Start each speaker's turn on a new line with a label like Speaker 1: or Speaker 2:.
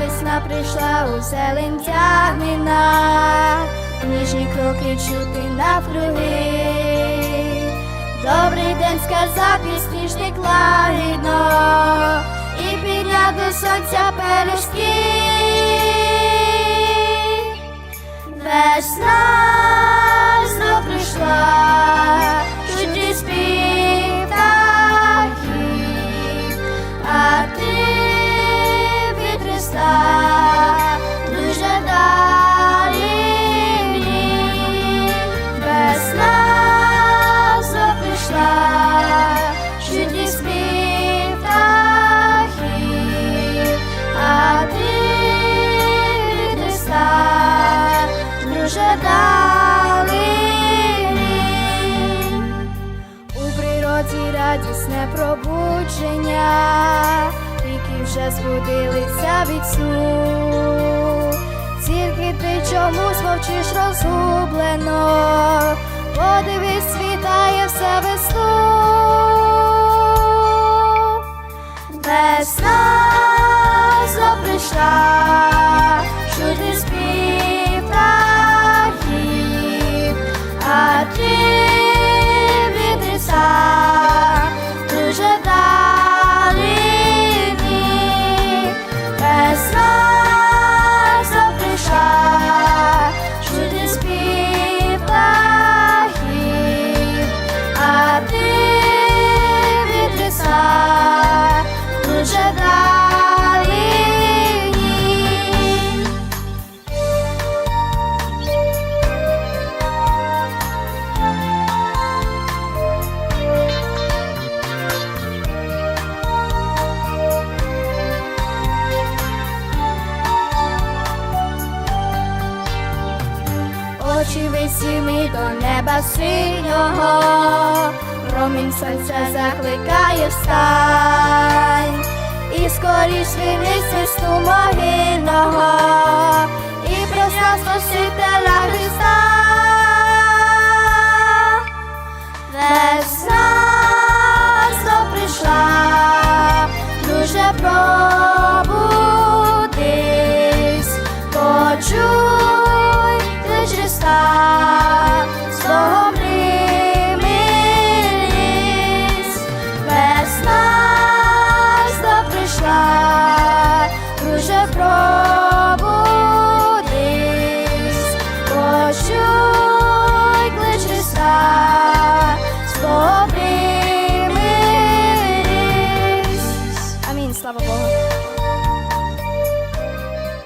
Speaker 1: весна, прийшла у зелень тягнена, ніжні кроки чути навкруги. Добрий день сказав пісніжник лагідно і підняв до сонця пелюшки. Весна вже збудилися від сну. Тільки ти чомусь мовчиш розгублено, подивись, світає все весну. Весна знов прийшла, Піднімайся до неба синього, промінь сонця закликає встань, і скоріш вилізь з могильного, і присна Спасителя Христа. Весь